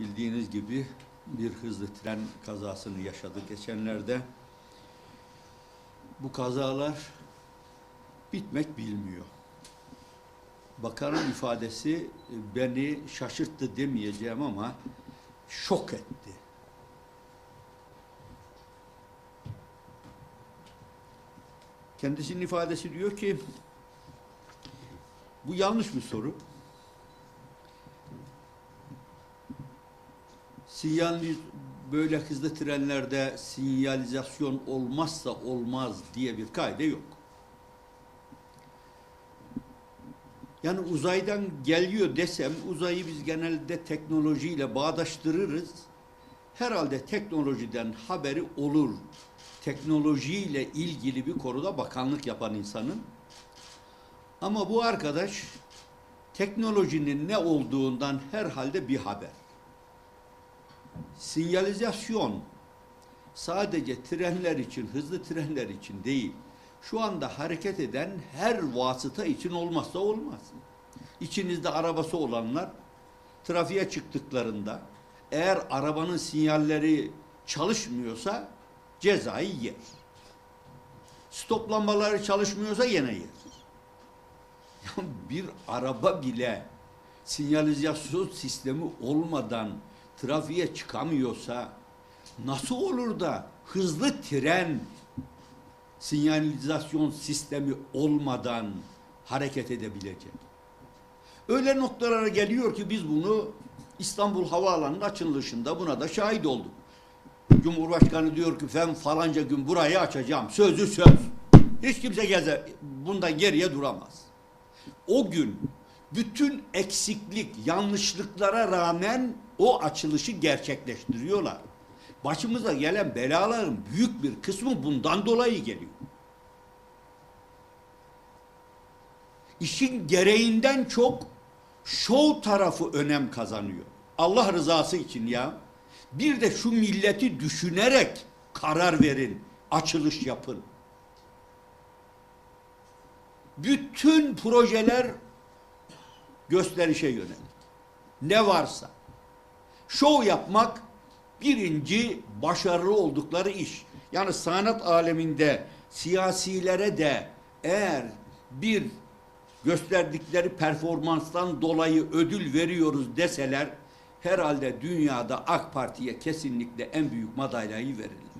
Bildiğiniz gibi bir hızlı tren kazasını yaşadık geçenlerde. Bu kazalar bitmek bilmiyor. Bakanın ifadesi beni şaşırttı demeyeceğim ama şok etti. Kendisinin ifadesi diyor ki bu yanlış bir soru. Sinyal böyle hızlı trenlerde sinyalizasyon olmazsa olmaz diye bir kaide yok. Yani uzaydan geliyor desem uzayı biz genelde teknolojiyle bağdaştırırız. Herhalde teknolojiden haberi olur. Teknolojiyle ilgili bir konuda bakanlık yapan insanın. Ama bu arkadaş teknolojinin ne olduğundan herhalde bir haber. Sinyalizasyon sadece trenler için, hızlı trenler için değil, şu anda hareket eden her vasıta için olmazsa olmaz. İçinizde arabası olanlar trafiğe çıktıklarında eğer arabanın sinyalleri çalışmıyorsa cezayı yer. Stop lambaları çalışmıyorsa yine yer. Bir araba bile sinyalizasyon sistemi olmadan trafiğe çıkamıyorsa nasıl olur da hızlı tren sinyalizasyon sistemi olmadan hareket edebilecek? Öyle noktalara geliyor ki biz bunu İstanbul Havaalanı'nın açılışında buna da şahit olduk. Cumhurbaşkanı diyor ki ben falanca gün burayı açacağım. Sözü söz. Hiç kimse geze bundan geriye duramaz. O gün bütün eksiklik, yanlışlıklara rağmen o açılışı gerçekleştiriyorlar. Başımıza gelen belaların büyük bir kısmı bundan dolayı geliyor. İşin gereğinden çok şov tarafı önem kazanıyor. Allah rızası için ya. Bir de şu milleti düşünerek karar verin, açılış yapın. Bütün projeler gösterişe yönelik. Ne varsa. Şov yapmak birinci başarılı oldukları iş. Yani sanat aleminde siyasilere de eğer bir gösterdikleri performanstan dolayı ödül veriyoruz deseler herhalde dünyada AK Parti'ye kesinlikle en büyük madalyayı verirler.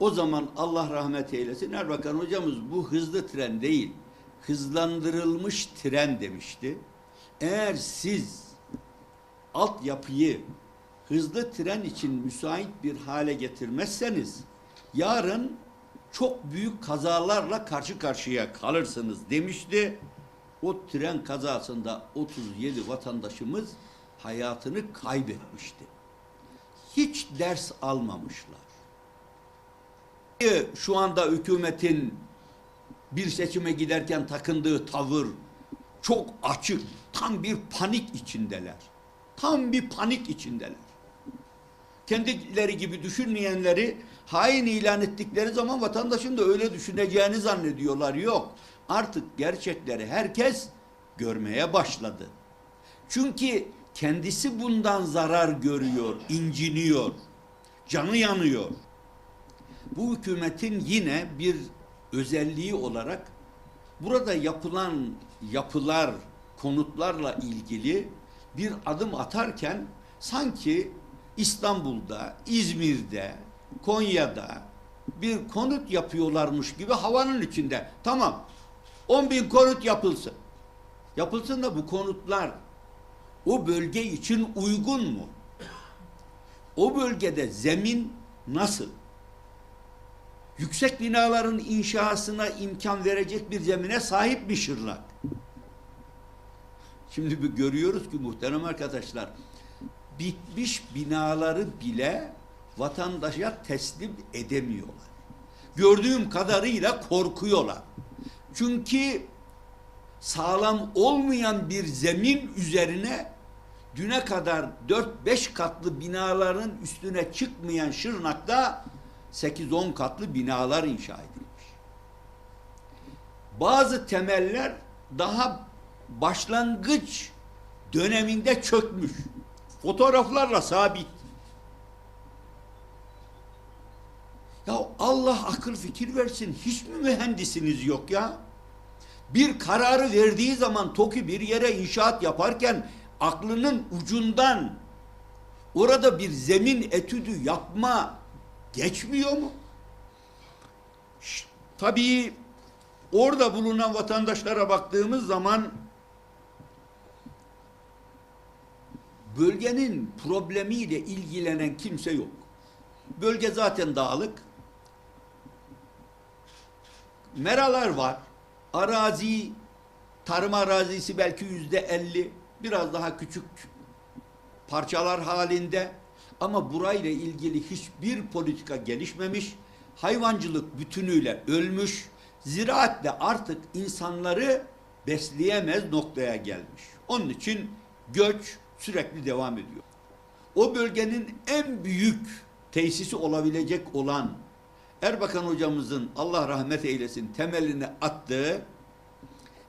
O zaman Allah rahmet eylesin Erbakan hocamız bu hızlı tren değil hızlandırılmış tren demişti. Eğer siz altyapıyı hızlı tren için müsait bir hale getirmezseniz yarın çok büyük kazalarla karşı karşıya kalırsınız demişti. O tren kazasında 37 vatandaşımız hayatını kaybetmişti. Hiç ders almamışlar. Şu anda hükümetin bir seçime giderken takındığı tavır çok açık, tam bir panik içindeler. Tam bir panik içindeler. Kendileri gibi düşünmeyenleri hain ilan ettikleri zaman vatandaşın da öyle düşüneceğini zannediyorlar. Yok. Artık gerçekleri herkes görmeye başladı. Çünkü kendisi bundan zarar görüyor, inciniyor, canı yanıyor. Bu hükümetin yine bir özelliği olarak burada yapılan yapılar, konutlarla ilgili bir adım atarken sanki İstanbul'da, İzmir'de, Konya'da bir konut yapıyorlarmış gibi havanın içinde. Tamam, 10 bin konut yapılsın. Yapılsın da bu konutlar o bölge için uygun mu? O bölgede zemin nasıl? Yüksek binaların inşasına imkan verecek bir zemine sahip bir Şırnak. Şimdi bir görüyoruz ki muhterem arkadaşlar, bitmiş binaları bile vatandaşa teslim edemiyorlar. Gördüğüm kadarıyla korkuyorlar. Çünkü sağlam olmayan bir zemin üzerine düne kadar 4-5 katlı binaların üstüne çıkmayan Şırnak'ta 8-10 katlı binalar inşa edilmiş. Bazı temeller daha başlangıç döneminde çökmüş. Fotoğraflarla sabit. Ya Allah akıl fikir versin. Hiç mi mühendisiniz yok ya? Bir kararı verdiği zaman TOKİ bir yere inşaat yaparken aklının ucundan orada bir zemin etüdü yapma geçmiyor mu? Tabii orada bulunan vatandaşlara baktığımız zaman bölgenin problemiyle ilgilenen kimse yok. Bölge zaten dağlık. Meralar var. Arazi, tarım arazisi belki yüzde elli. Biraz daha küçük parçalar halinde. Ama burayla ilgili hiçbir politika gelişmemiş. Hayvancılık bütünüyle ölmüş. Ziraat de artık insanları besleyemez noktaya gelmiş. Onun için göç sürekli devam ediyor. O bölgenin en büyük tesisi olabilecek olan Erbakan hocamızın Allah rahmet eylesin temelini attığı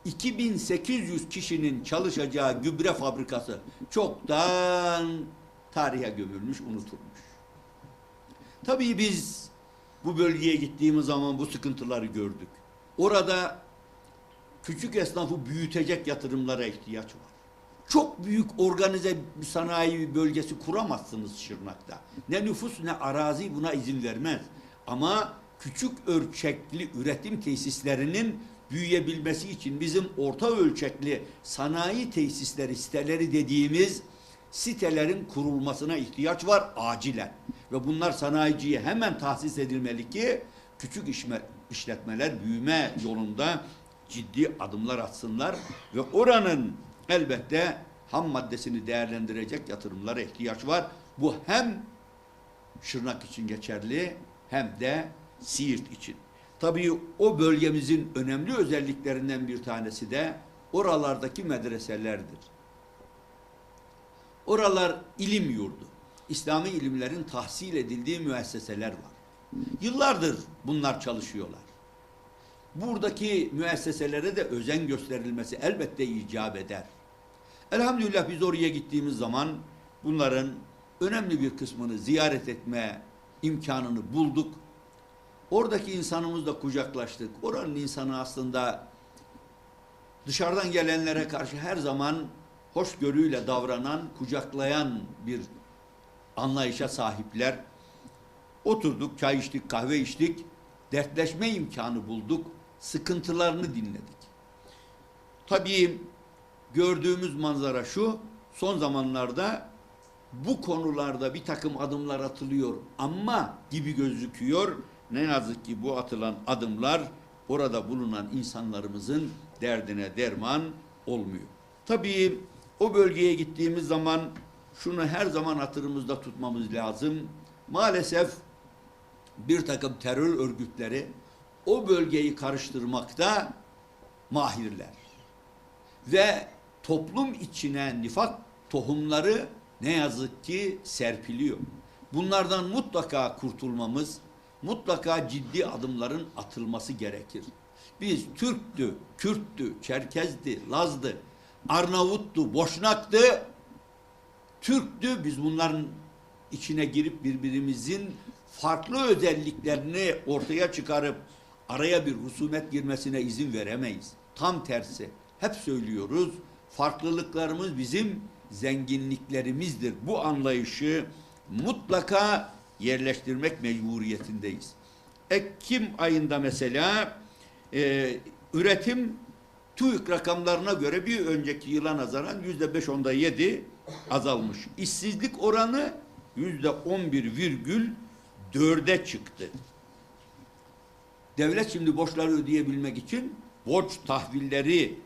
2800 kişinin çalışacağı gübre fabrikası çoktan tarihe gömülmüş, unutulmuş. Tabii biz bu bölgeye gittiğimiz zaman bu sıkıntıları gördük. Orada küçük esnafı büyütecek yatırımlara ihtiyaç var. Çok büyük organize sanayi bölgesi kuramazsınız Şırnak'ta. Ne nüfus ne arazi buna izin vermez. Ama küçük ölçekli üretim tesislerinin büyüyebilmesi için bizim orta ölçekli sanayi tesisleri, siteleri dediğimiz sitelerin kurulmasına ihtiyaç var acilen. Ve bunlar sanayiciye hemen tahsis edilmeli ki küçük işme, işletmeler büyüme yolunda ciddi adımlar atsınlar ve oranın elbette ham maddesini değerlendirecek yatırımlara ihtiyaç var. Bu hem Şırnak için geçerli hem de Siirt için. Tabii o bölgemizin önemli özelliklerinden bir tanesi de oralardaki medreselerdir. Oralar ilim yurdu. İslami ilimlerin tahsil edildiği müesseseler var. Yıllardır bunlar çalışıyorlar. Buradaki müesseselere de özen gösterilmesi elbette icap eder. Elhamdülillah biz oraya gittiğimiz zaman bunların önemli bir kısmını ziyaret etme imkanını bulduk. Oradaki insanımızla kucaklaştık. Oranın insanı aslında dışarıdan gelenlere karşı her zaman hoşgörüyle davranan, kucaklayan bir anlayışa sahipler. Oturduk, çay içtik, kahve içtik, dertleşme imkanı bulduk, sıkıntılarını dinledik. Tabii gördüğümüz manzara şu, son zamanlarda bu konularda bir takım adımlar atılıyor ama gibi gözüküyor. Ne yazık ki bu atılan adımlar orada bulunan insanlarımızın derdine derman olmuyor. Tabii o bölgeye gittiğimiz zaman şunu her zaman hatırımızda tutmamız lazım. Maalesef bir takım terör örgütleri o bölgeyi karıştırmakta mahirler. Ve toplum içine nifak tohumları ne yazık ki serpiliyor. Bunlardan mutlaka kurtulmamız, mutlaka ciddi adımların atılması gerekir. Biz Türktü, Kürttü, Çerkezdi, Lazdı, Arnavuttu, Boşnaktı, Türktü. Biz bunların içine girip birbirimizin farklı özelliklerini ortaya çıkarıp araya bir husumet girmesine izin veremeyiz. Tam tersi. Hep söylüyoruz. Farklılıklarımız bizim zenginliklerimizdir. Bu anlayışı mutlaka yerleştirmek mecburiyetindeyiz. Ekim ayında mesela e, üretim TÜİK rakamlarına göre bir önceki yıla nazaran yüzde beş onda yedi azalmış. İşsizlik oranı yüzde on bir virgül dörde çıktı. Devlet şimdi borçları ödeyebilmek için borç tahvilleri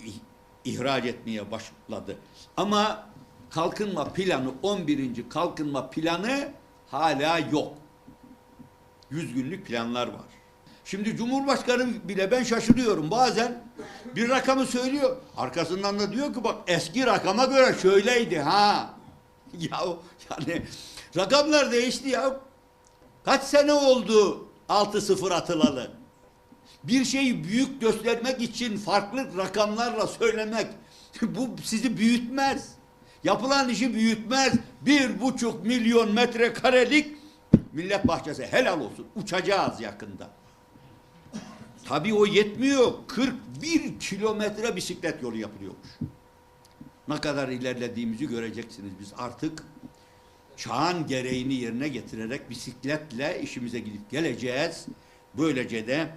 ih- ihraç etmeye başladı. Ama kalkınma planı 11. kalkınma planı hala yok. Yüz günlük planlar var. Şimdi Cumhurbaşkanı bile ben şaşırıyorum. Bazen bir rakamı söylüyor. Arkasından da diyor ki bak eski rakama göre şöyleydi ha. Ya yani rakamlar değişti ya. Kaç sene oldu 6-0 atılalı? Bir şeyi büyük göstermek için farklı rakamlarla söylemek bu sizi büyütmez. Yapılan işi büyütmez. Bir buçuk milyon metrekarelik millet bahçesi helal olsun. Uçacağız yakında. Tabii o yetmiyor. 41 kilometre bisiklet yolu yapılıyormuş. Ne kadar ilerlediğimizi göreceksiniz biz artık. Çağın gereğini yerine getirerek bisikletle işimize gidip geleceğiz. Böylece de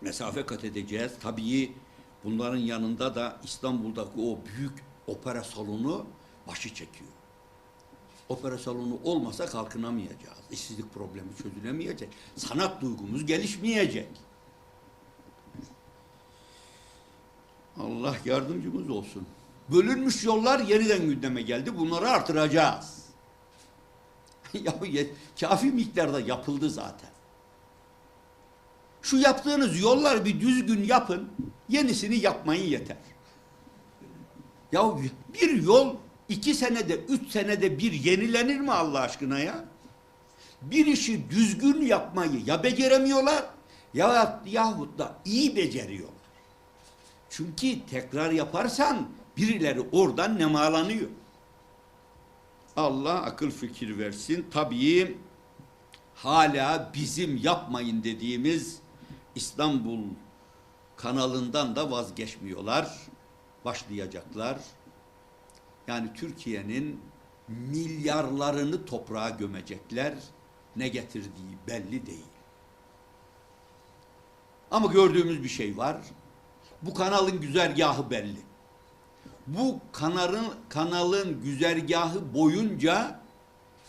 mesafe kat edeceğiz. Tabii bunların yanında da İstanbul'daki o büyük opera salonu başı çekiyor. Opera salonu olmasa kalkınamayacağız. İşsizlik problemi çözülemeyecek. Sanat duygumuz gelişmeyecek. Allah yardımcımız olsun. Bölünmüş yollar yeniden gündeme geldi. Bunları artıracağız. ya kafi miktarda yapıldı zaten. Şu yaptığınız yollar bir düzgün yapın. Yenisini yapmayın yeter. Ya bir yol iki senede, üç senede bir yenilenir mi Allah aşkına ya? Bir işi düzgün yapmayı ya beceremiyorlar ya yahut da iyi beceriyorlar. Çünkü tekrar yaparsan birileri oradan nemalanıyor. Allah akıl fikir versin. Tabii hala bizim yapmayın dediğimiz İstanbul kanalından da vazgeçmiyorlar. Başlayacaklar. Yani Türkiye'nin milyarlarını toprağa gömecekler. Ne getirdiği belli değil. Ama gördüğümüz bir şey var. Bu kanalın güzergahı belli. Bu kanalın kanalın güzergahı boyunca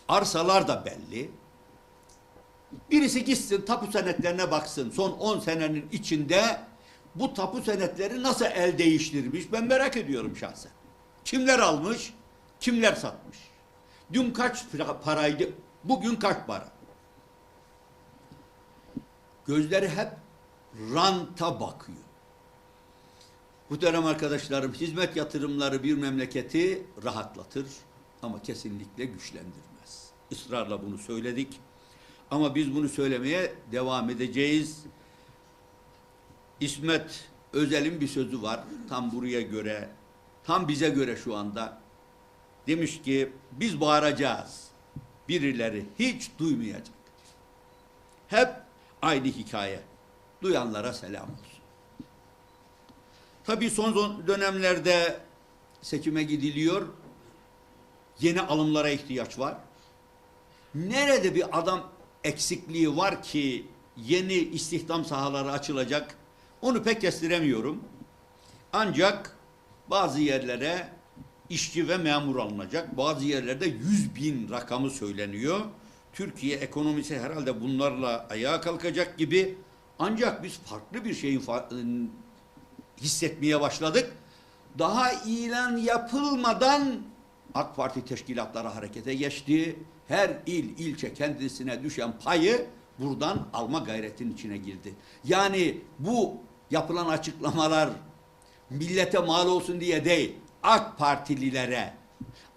arsalar da belli. Birisi gitsin tapu senetlerine baksın. Son 10 senenin içinde bu tapu senetleri nasıl el değiştirmiş ben merak ediyorum şahsen. Kimler almış, kimler satmış. Dün kaç para- paraydı, bugün kaç para? Gözleri hep ranta bakıyor. Muhterem arkadaşlarım, hizmet yatırımları bir memleketi rahatlatır ama kesinlikle güçlendirmez. Israrla bunu söyledik. Ama biz bunu söylemeye devam edeceğiz. İsmet Özel'in bir sözü var. Tam buraya göre, tam bize göre şu anda. Demiş ki biz bağıracağız. Birileri hiç duymayacak. Hep aynı hikaye. Duyanlara selam olsun. Tabii son dönemlerde seçime gidiliyor. Yeni alımlara ihtiyaç var. Nerede bir adam eksikliği var ki yeni istihdam sahaları açılacak? Onu pek kestiremiyorum. Ancak bazı yerlere işçi ve memur alınacak. Bazı yerlerde 100 bin rakamı söyleniyor. Türkiye ekonomisi herhalde bunlarla ayağa kalkacak gibi. Ancak biz farklı bir şeyi fa- hissetmeye başladık. Daha ilan yapılmadan AK Parti teşkilatları harekete geçti. Her il, ilçe kendisine düşen payı buradan alma gayretin içine girdi. Yani bu yapılan açıklamalar millete mal olsun diye değil, AK Partililere,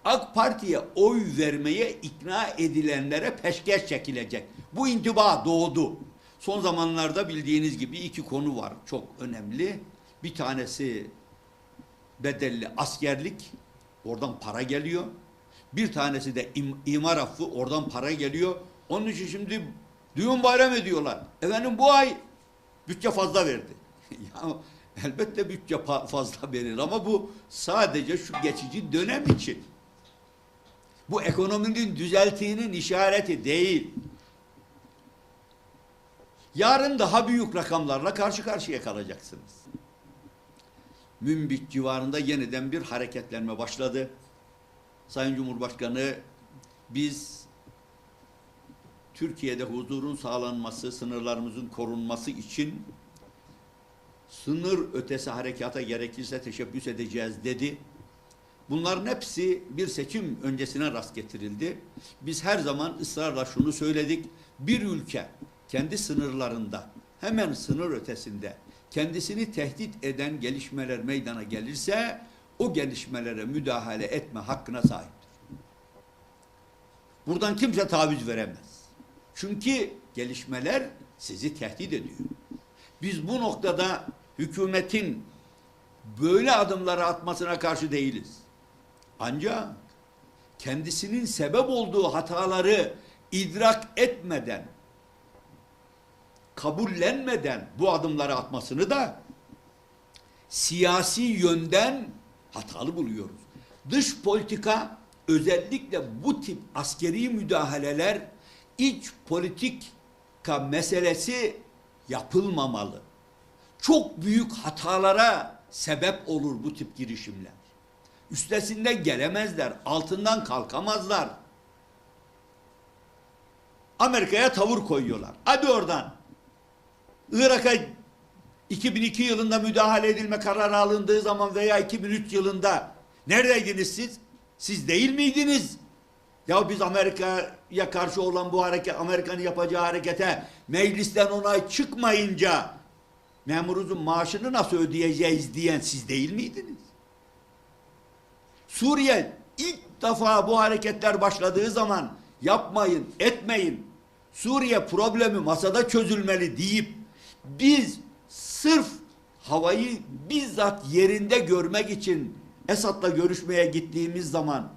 AK Parti'ye oy vermeye ikna edilenlere peşkeş çekilecek. Bu intiba doğdu. Son zamanlarda bildiğiniz gibi iki konu var çok önemli. Bir tanesi bedelli askerlik, oradan para geliyor. Bir tanesi de im, imar affı, oradan para geliyor. Onun için şimdi düğün bayram ediyorlar. Efendim bu ay bütçe fazla verdi. ya elbette bütçe fazla verir ama bu sadece şu geçici dönem için. Bu ekonominin düzeltiğinin işareti değil. Yarın daha büyük rakamlarla karşı karşıya kalacaksınız. Münbit civarında yeniden bir hareketlenme başladı. Sayın Cumhurbaşkanı biz Türkiye'de huzurun sağlanması, sınırlarımızın korunması için sınır ötesi harekata gerekirse teşebbüs edeceğiz dedi. Bunların hepsi bir seçim öncesine rast getirildi. Biz her zaman ısrarla şunu söyledik. Bir ülke kendi sınırlarında, hemen sınır ötesinde kendisini tehdit eden gelişmeler meydana gelirse o gelişmelere müdahale etme hakkına sahiptir. Buradan kimse taviz veremez. Çünkü gelişmeler sizi tehdit ediyor. Biz bu noktada hükümetin böyle adımları atmasına karşı değiliz. Ancak kendisinin sebep olduğu hataları idrak etmeden, kabullenmeden bu adımları atmasını da siyasi yönden hatalı buluyoruz. Dış politika özellikle bu tip askeri müdahaleler iç politika meselesi yapılmamalı. Çok büyük hatalara sebep olur bu tip girişimler. Üstesinden gelemezler, altından kalkamazlar. Amerika'ya tavır koyuyorlar. Hadi oradan. Irak'a 2002 yılında müdahale edilme kararı alındığı zaman veya 2003 yılında neredeydiniz siz? Siz değil miydiniz? Ya biz Amerika'ya karşı olan bu hareket, Amerika'nın yapacağı harekete meclisten onay çıkmayınca memurumuzun maaşını nasıl ödeyeceğiz diyen siz değil miydiniz? Suriye ilk defa bu hareketler başladığı zaman yapmayın, etmeyin. Suriye problemi masada çözülmeli deyip biz sırf havayı bizzat yerinde görmek için Esad'la görüşmeye gittiğimiz zaman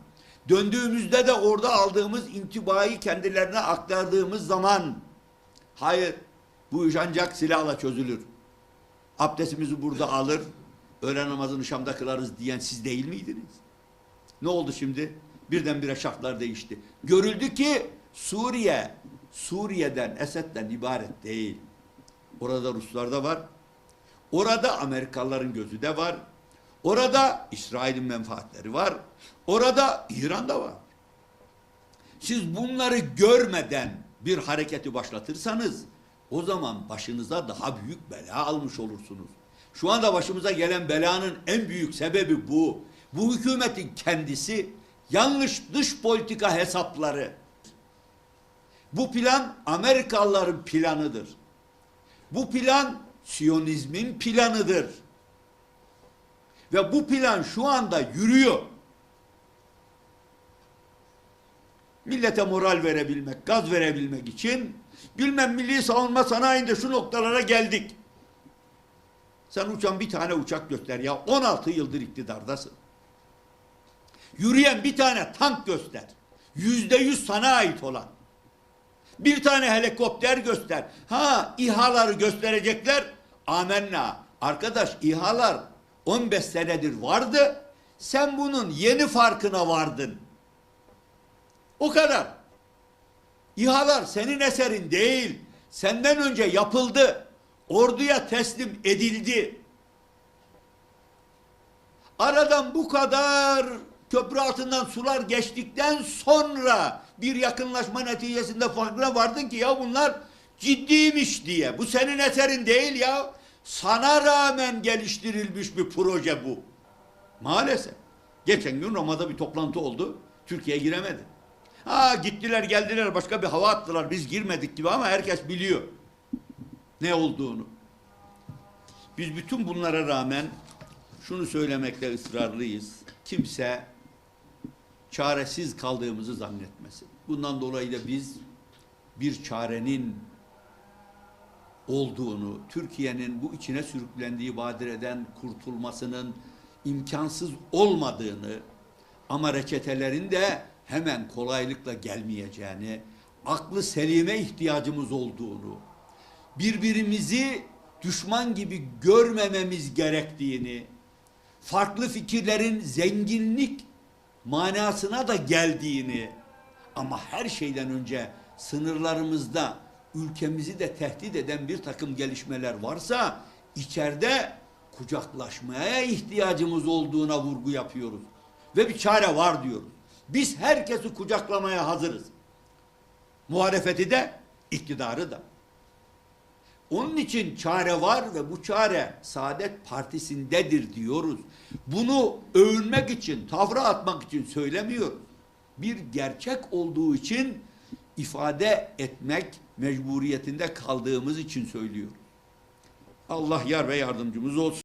döndüğümüzde de orada aldığımız intibayı kendilerine aktardığımız zaman hayır bu iş ancak silahla çözülür. Abdestimizi burada alır, öğlen namazını Şam'da kılarız diyen siz değil miydiniz? Ne oldu şimdi? Birdenbire şartlar değişti. Görüldü ki Suriye, Suriye'den, Esed'den ibaret değil. Orada Ruslar da var. Orada Amerikalıların gözü de var. Orada İsrail'in menfaatleri var. Orada İran da var. Siz bunları görmeden bir hareketi başlatırsanız o zaman başınıza daha büyük bela almış olursunuz. Şu anda başımıza gelen belanın en büyük sebebi bu. Bu hükümetin kendisi yanlış dış politika hesapları. Bu plan Amerikalıların planıdır. Bu plan Siyonizmin planıdır. Ve bu plan şu anda yürüyor. Millete moral verebilmek, gaz verebilmek için bilmem milli savunma sanayinde şu noktalara geldik. Sen uçan bir tane uçak göster ya. 16 yıldır iktidardasın. Yürüyen bir tane tank göster. Yüzde yüz sana ait olan. Bir tane helikopter göster. Ha İHA'ları gösterecekler. Amenna. Arkadaş İHA'lar 15 senedir vardı. Sen bunun yeni farkına vardın. O kadar. İHA'lar senin eserin değil. Senden önce yapıldı. Orduya teslim edildi. Aradan bu kadar köprü altından sular geçtikten sonra bir yakınlaşma neticesinde farkına vardın ki ya bunlar ciddiymiş diye. Bu senin eserin değil ya. Sana rağmen geliştirilmiş bir proje bu. Maalesef. Geçen gün Roma'da bir toplantı oldu. Türkiye giremedi. Ha gittiler geldiler başka bir hava attılar. Biz girmedik gibi ama herkes biliyor ne olduğunu. Biz bütün bunlara rağmen şunu söylemekte ısrarlıyız. Kimse çaresiz kaldığımızı zannetmesin. Bundan dolayı da biz bir çarenin olduğunu, Türkiye'nin bu içine sürüklendiği badireden kurtulmasının imkansız olmadığını ama reçetelerin de hemen kolaylıkla gelmeyeceğini, aklı selime ihtiyacımız olduğunu, birbirimizi düşman gibi görmememiz gerektiğini, farklı fikirlerin zenginlik manasına da geldiğini ama her şeyden önce sınırlarımızda ülkemizi de tehdit eden bir takım gelişmeler varsa içeride kucaklaşmaya ihtiyacımız olduğuna vurgu yapıyoruz. Ve bir çare var diyoruz. Biz herkesi kucaklamaya hazırız. Muhalefeti de, iktidarı da. Onun için çare var ve bu çare Saadet Partisi'ndedir diyoruz. Bunu övünmek için, tavra atmak için söylemiyoruz. Bir gerçek olduğu için ifade etmek mecburiyetinde kaldığımız için söylüyoruz. Allah yar ve yardımcımız olsun.